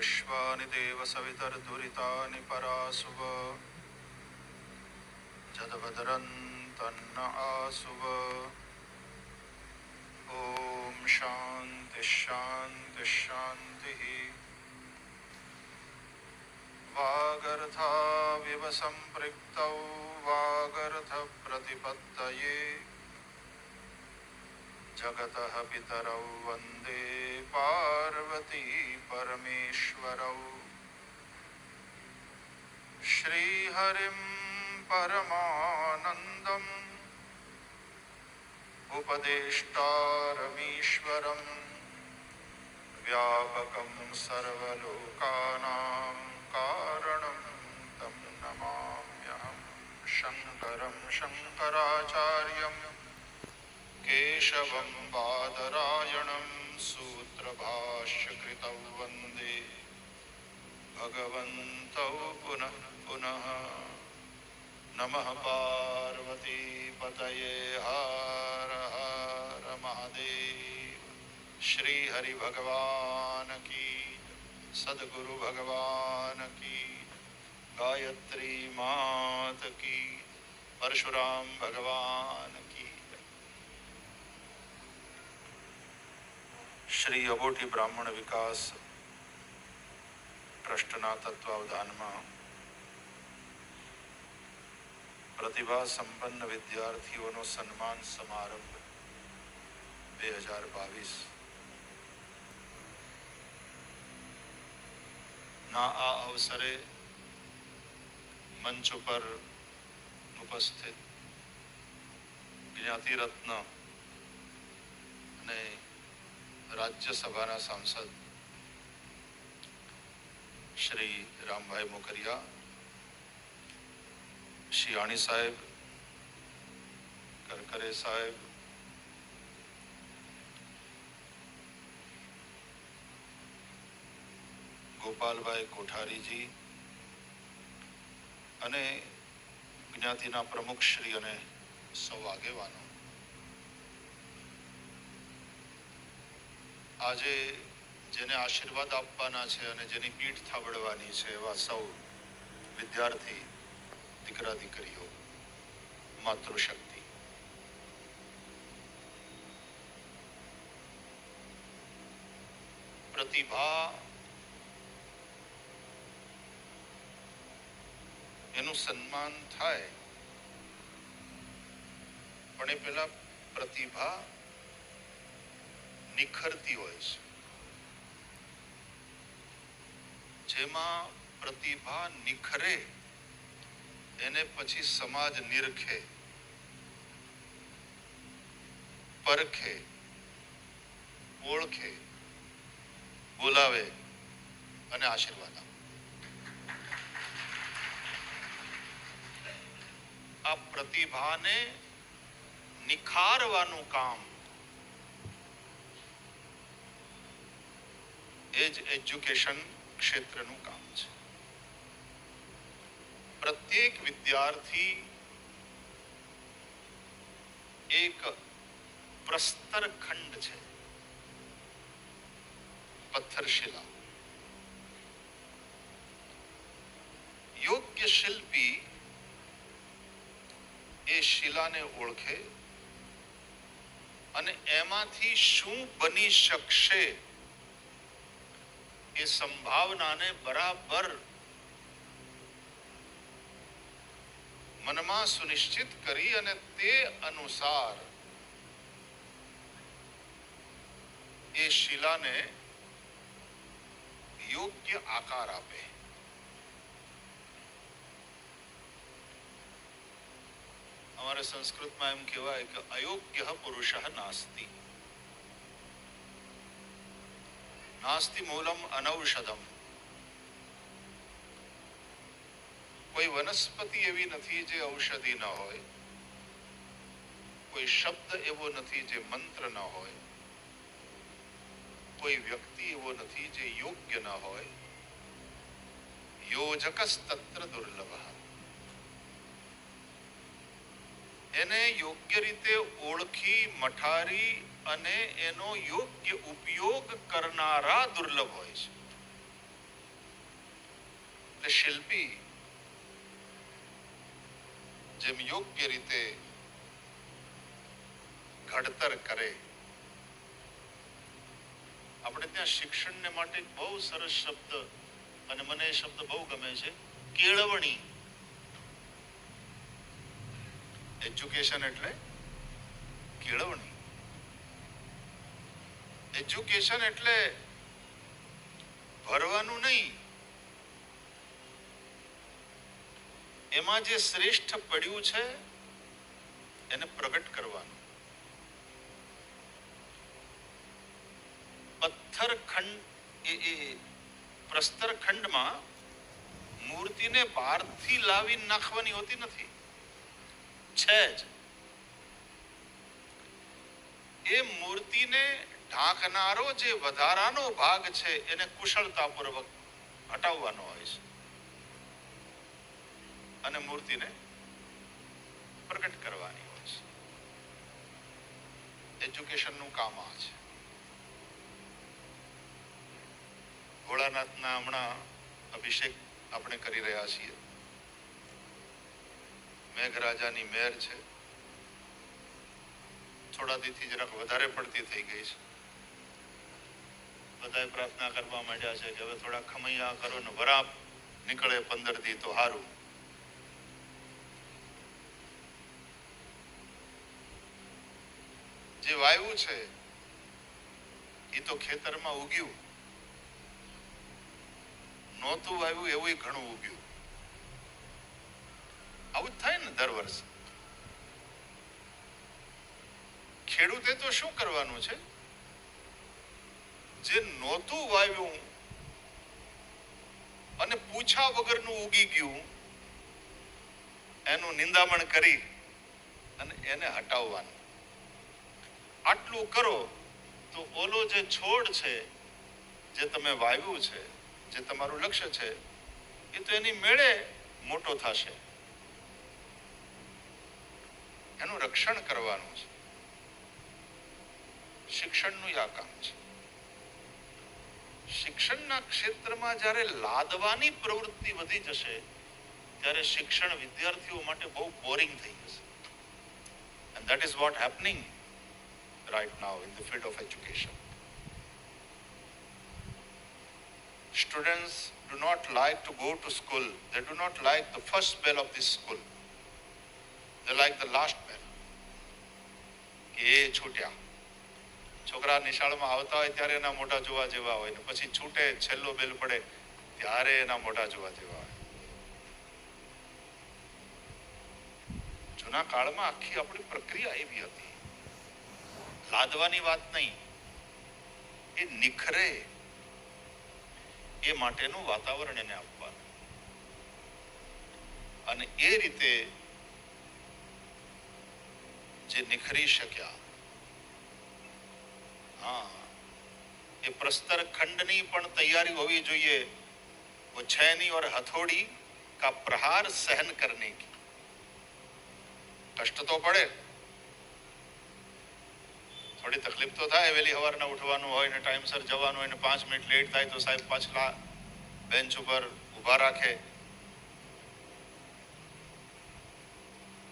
विश्वानि देव सवितर्दुरितानि परासुव जदवदरन्तन्न आसुव ॐ शान्तिः शान्तिः शान्तिः वागर्थाविव सम्पृक्तौ वागर्थप्रतिपत्तये जगतः पितरौ वन्दे पार्वती परमेश्वरौ श्रीहरिं परमानन्दम् उपदेष्टारमीश्वरम् व्यापकं सर्वलोकानां कारणं तं नमाम्यहं शङ्करं शङ्कराचार्यं केशवं बादरायणं सूत्रभाष्यकृतौ वन्दे भगवन्तौ पुनः पुनः नमः पार्वतीपतये हर हर महादेव श्री हरि भगवान की सदगुरु भगवान की गायत्री मात की परशुराम भगवान શ્રી અબોટી બ્રાહ્મણ વિકાસ ટ્રસ્ટના તત્વાવધાનમાં પ્રતિભા સંપન્ન વિદ્યાર્થીઓનો સન્માન સમારંભ બે હજાર બાવીસ. ના, આ અવસરે મંચ ઉપર ઉપસ્થિત જ્ઞાતિરત્ન અને રાજ્યસભાના સાંસદ શ્રી રામભાઈ મોકરિયા શિયાણી સાહેબ, કરકરે સાહેબ, ગોપાલભાઈ કોઠારીજી અને જ્ઞાતિના પ્રમુખ શ્રી અને સૌ આગેવાનો. આજે જેને આશીર્વાદ આપવાના છે અને જેની પીઠ થાબડવાની છે એવા સૌ વિદ્યાર્થી, દીકરા, દીકરીઓ, માતૃશક્તિ. પ્રતિભા એનું સન્માન થાય, પણ એ પેલા પ્રતિભા નિખરતી હોય છે. જેમાં પ્રતિભા નિખરે એને પછી સમાજ નિરખે, પરખે, ઓળખે, બોલાવે અને આશીર્વાદ આપે. આ પ્રતિભાને નિખારવાનું કામ એ જ એજ્યુકેશન ક્ષેત્રનું કામ છે. પ્રત્યેક વિદ્યાર્થી એક પ્રસ્તર ખંડ છે. પથ્થરશિલા. યોગ્ય શિલ્પી એ શિલાને ઓળખે અને એમાંથી શું બની શકશે એ સંભાવનાને બરાબર મનમાં સુનિશ્ચિત કરી અને તે અનુસાર એ શિલાને યોગ્ય આકાર આપે અમારે સંસ્કૃતમાં એમ કહેવાય કે અયોગ્ય પુરુષ નાસ્તિ નાસ્તિ મૂલમ અનૌષધમ કોઈ વનસ્પતિ એવી નથી જે ઔષધિ ન હોય કોઈ શબ્દ એવો નથી જે મંત્ર ન હોય કોઈ વ્યક્તિ એવો નથી જે યોગ્ય ન હોય યોજકસ્તત્ર દુર્લભ એને યોગ્ય રીતે ઓળખી મઠારી અને એનો યોગ્ય ઉપયોગ કરનારા દુર્લભ હોય છે. એટલે શિલ્પી જેમ યોગ્ય રીતે ઘડતર કરે, આપણે ત્યાં શિક્ષણને માટે બહુ સરસ શબ્દ, અને મને એ શબ્દ બહુ ગમે છે, કેળવણી. એજ્યુકેશન એટલે કેળવણી. એજ્યુકેશન એટલે ભરવાનું નહીં. એમાં જે શ્રેષ્ઠ પડ્યું છે, એને પ્રગટ કરવાનું. પથ્થર ખંડ એ પ્રસ્તર ખંડમાં મૂર્તિને બહારથી લાવી નાખવાની હોતી નથી. છે જ. એ મૂર્તિને ઢાંકનારો જે વધારાનો ભાગ છે, એને કુશળતાપૂર્વક હટાવવાનો હોય છે. અને મૂર્તિને પ્રગટ કરવાની હોય છે. એજ્યુકેશનનું કામ આ છે. ભોળાનાથના હમણાં અભિષેક આપણે કરી રહ્યા છીએ. મેઘરાજાની મેર છે. થોડા દીથી જરાક વધારે પડતી થઈ ગઈ છે. બધાએ પ્રાર્થના કરવા માંડ્યા છે કે હવે થોડા ખમૈયા કરો ને વરાપ નીકળે પંદર દી તો સારું જે વાયુ છે એ તો ખેતરમાં ઉગ્યું. નહોતું વાયુ એવું ઘણું ઉગ્યું. આવું થાય ને દર વર્ષે. ખેડૂતે તો શું કરવાનું છે? જે નહોતું વાવ્યું અને પૂછા વગરનું ઉગી ગયું, એનું નિંદામણ કરી અને એને હટાવવાનું. આટલું કરો તો ઓલો જે છોડ છે, જે તમે વાવ્યું છે, જે તમારું લક્ષ્ય છે, એ તો એની મેળે મોટો થશે. એનું રક્ષણ કરવાનું છે. શિક્ષણનું આ કામ છે. શિક્ષણના ક્ષેત્રમાં જ્યારે લાદવાની પ્રવૃત્તિ વધી જશે ત્યારે શિક્ષણ વિદ્યાર્થીઓ માટે બહુ બોરિંગ થઈ જશે and that is what happening right now in the field of education students do not like to go to school they do not like the first bell of this school they like the last bell કે એ છૂટ્યા છોકરા નિશાળમાં આવતા હોય ત્યારે એના મોઢા જોવા જેવા હોય ને પછી છૂટે, છેલ્લો બેલ પડે, ત્યારે એના મોઢા જોવા જેવા હોય. જૂના કાળમાં આખી આપણી પ્રક્રિયા એવી હતી. લાદવાની વાત નહીં. એ નિખરે એ માટેનું વાતાવરણ એને આપવાનું. અને એ રીતે જે નિખરી શક્યા हाँ ये प्रस्तर खंडनी પણ તૈયારી હોવી જોઈએ वो छैनी और हथौड़ी का प्रहार सहन करने की કષ્ટ તો પડે થોડી તકલીફ તો થાય વહેલી સવારના ઉઠવાનું હોય ને ટાઈમસર જવાનું હોય ને પાંચ મિનિટ લેટ થાય તો સાહેબ પાછલા બેન્ચ ઉપર ઊભા રાખે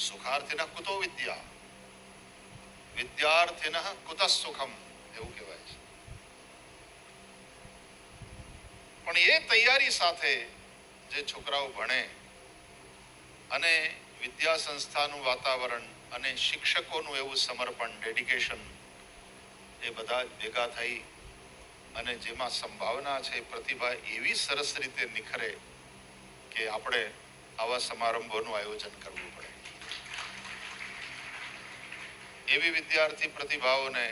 સુખાર્થિન કુતો વિદ્યા વિદ્યાર્થિન કુત સુખમ એવું કહેવાય છે. પણ એ તૈયારી સાથે જે છોકરાઓ ભણે અને વિદ્યા સંસ્થાનું વાતાવરણ અને શિક્ષકોનું એવું સમર્પણ ડેડિકેશન એ બધા ભેગા થઈ અને જેમાં સંભાવના છે, પ્રતિભા એવી સરસ રીતે નિખરે કે આપણે આવા સમારંભોનું આયોજન કરવું પડે. એવી વિદ્યાર્થી પ્રતિભાઓને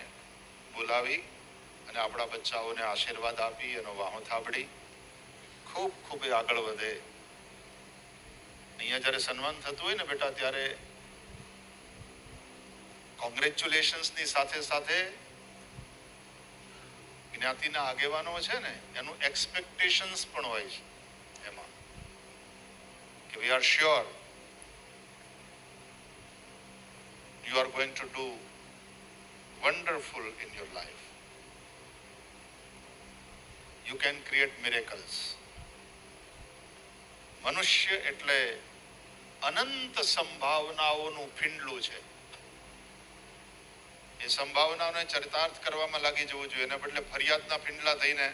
બોલાવી અને આપણા બચ્ચાઓને આશીર્વાદ આપી એનો વાહો થાબડી ખૂબ ખૂબ આગળ વધે. અહીંયા જ્યારે સન્માન થતું હોય ને બેટા, ત્યારે કોંગ્રેચ્યુલેશન્સની સાથે સાથે જ્ઞાતિના આગેવાનો છે ને, એનું એક્સપેક્ટેશન્સ પણ હોય છે એમાં. કે we are sure you are going to do wonderful in your life. You can create miracles. મનુષ્ય એટલે અનંત સંભાવનાઓનું ફીંડલું છે. એ સંભાવનાઓને ચરિતાર્થ કરવામાં લાગી જવું જોઈએ. એના બદલે ફરિયાદના ફીંડલા થઈને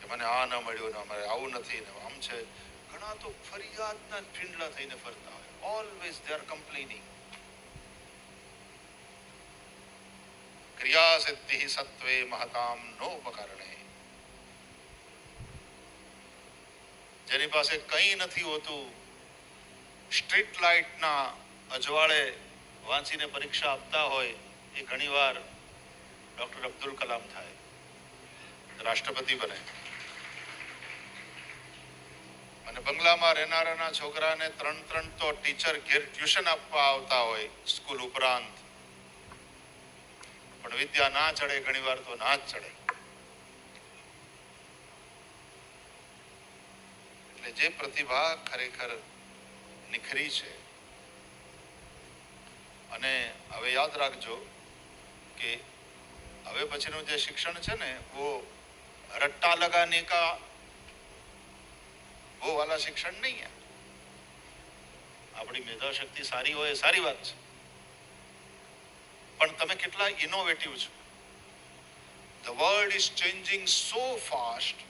કે મને આ ન મળ્યું ને અમારે આવું નથી ને આમ છે. ઘણા તો ફરિયાદના ફીંડલા થઈને ફરતા હોય. ઓલવેઝ દે આર કમ્પ્લેનિંગ ક્રિયા સિદ્ધિ સત્વે મહતામ નોપકરણે જેની પાસે કંઈ નથી હોતું, સ્ટ્રીટ લાઇટના અજવાળે વાંચીને પરીક્ષા આપતા હોય, એ ઘણીવાર ડોક્ટર અબ્દુલ કલામ થાય. રાષ્ટ્રપતિ બને. અને બંગલામાં રહેનારાના છોકરાને ત્રણ ત્રણ તો ટીચર ઘેર ટ્યુશન આપવા આવતા હોય, સ્કૂલ ઉપરાંત. પણ વિદ્યા ના ચડે, ઘણી વાર તો ના જ ચડે. એટલે જે પ્રતિભા ખરેખર નિખરી છે, અને હવે યાદ રાખજો કે હવે પછીનું જે શિક્ષણ છે ને, વો રટ્ટા લગાને કા વો વાલા શિક્ષણ નહીં આપણી મેધા શક્તિ સારી હોય સારી વાત છે. પણ તમે કેટલા ઇનોવેટિવ છો. The world is changing so fast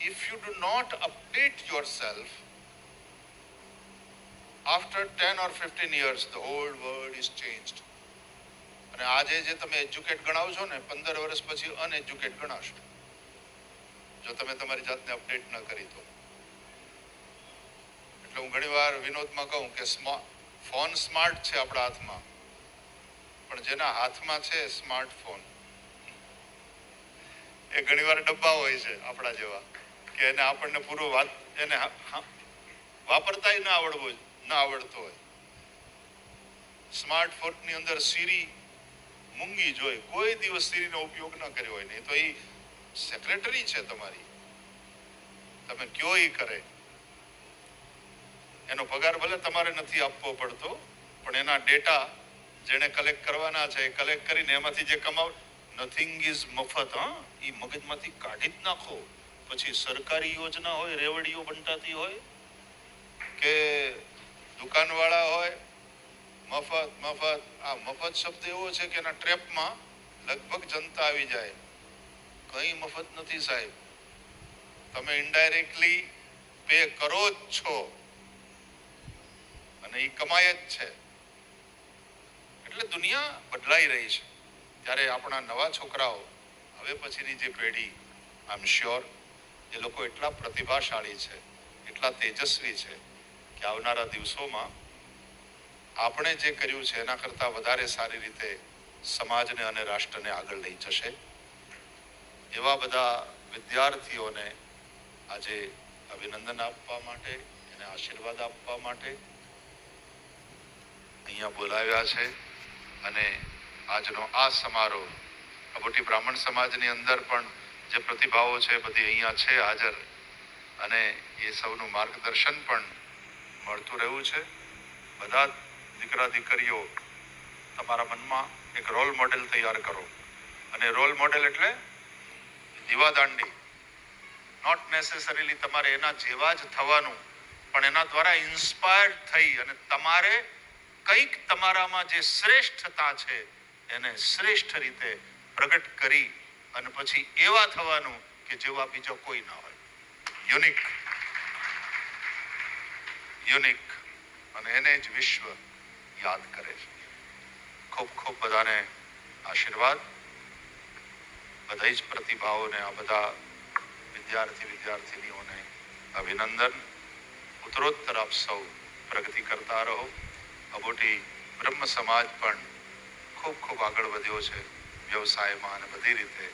if you do not update yourself, after 10 or 15 years, the whole world is changed. અને આજે જે તમે એજ્યુકેટ ગણાવ છો ને, પંદર વર્ષ પછી અનએજ્યુકેટ ગણાશો. જો તમે તમારી જાતને અપડેટ ન કરી તો. એટલે હું ઘણીવાર વિનોદમાં કહું કે ફોન સ્માર્ટ છે આપણા હાથમાં. પણ જેના હાથમાં છે સ્માર્ટફોન. એ ઘણીવાર ડબ્બા હોય છે આપણા જેવા, કે એને આપણને પૂરો વાત, એને વાપરતાય ના આવડવો ના આવડતો હોય. સ્માર્ટફોનની અંદર સીરી મૂંગી જોઈ કોઈ દિવસ સીરીનો ઉપયોગ ન કર્યો હોય, નહીં તો એ સેક્રેટરી છે તમારી. તમે કયો એ કરે? એનો પગાર ભલે તમારે નથી આપવો પડતો, પણ એના ડેટા જેણે કલેક્ટ કરવાના છે કલેક્ટ કરીને એમાંથી જે કમાવ નથિંગ ઇઝ મફત, હા. એ મગજમાંથી કાઢી જ નાખો. પછી સરકારી યોજના હોય, રેવડીઓ બંટાતી હોય, કે દુકાનવાળા હોય, મફત મફત. આ મફત શબ્દ એવો છે કે એના ટ્રેપમાં લગભગ જનતા આવી જાય. કંઈ મફત નથી સાહેબ. તમે ઇન્ડાયરેક્ટલી પે કરો જ છો. અને એ કમાય જ છે. એટલે દુનિયા બદલાઈ રહી છે. ત્યારે આપણા નવા છોકરાઓ, હવે પછીની જે પેઢી આઈ એમ શ્યોર એ લોકો એટલા પ્રતિભાશાળી છે, એટલા તેજસ્વી છે કે આવનારા દિવસોમાં આપણે જે કર્યું છે એના કરતાં વધારે સારી રીતે સમાજને અને રાષ્ટ્રને આગળ લઈ જશે. એવા બધા વિદ્યાર્થીઓને આજે અભિનંદન આપવા માટે, એને આશીર્વાદ આપવા માટે અહીંયા બોલાવ્યા છે. અને આજનો આ સમારોહ અબોટી બ્રાહ્મણ સમાજની અંદર પણ જે પ્રતિભાઓ છે, બધી અહીંયા છે હાજર. અને એ સૌનું માર્ગદર્શન પણ મળતું રહ્યું છે. બધા દીકરા દીકરીઓ, તમારા મનમાં એક રોલ મોડેલ તૈયાર કરો. અને રોલ મોડેલ એટલે દીવાદાંડી. નોટ નેસેસરીલી તમારે એના જેવા જ થવાનું, પણ એના દ્વારા ઇન્સ્પાયર્ડ થઈ અને તમારે કંઈક તમારામાં જે શ્રેષ્ઠતા છે, એને શ્રેષ્ઠ રીતે પ્રગટ કરી અને પછી એવા થવાનું કે જેવા બીજો કોઈ ના હોય. યુનિક. યુનિક. અને એને જ વિશ્વ યાદ કરે છે. ખૂબ ખૂબ બધાને આશીર્વાદ. બધા જ પ્રતિભાઓને આ બધા વિદ્યાર્થી વિદ્યાર્થીનીઓને અભિનંદન. ઉત્તરોત્તર આપ સૌ પ્રગતિ કરતા રહો. અબોટી બ્રહ્મ સમાજ પણ ખૂબ ખૂબ આગળ વધ્યો છે, વ્યવસાયમાં અને બધી રીતે.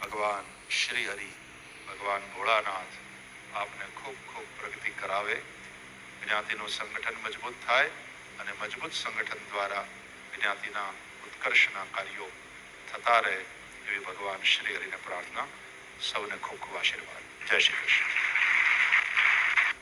ભગવાન શ્રી હરિ, ભગવાન ભોળાનાથ આપને ખૂબ ખૂબ પ્રગતિ કરાવે જ્ઞાતિનું સંગઠન મજબૂત થાય અને મજબૂત સંગઠન દ્વારા જ્ઞાતિના ઉત્કર્ષના કાર્યો થતા રહે એવી ભગવાન શ્રી હરિને પ્રાર્થના. સૌને ખૂબ ખૂબ આશીર્વાદ. જય શ્રી કૃષ્ણ.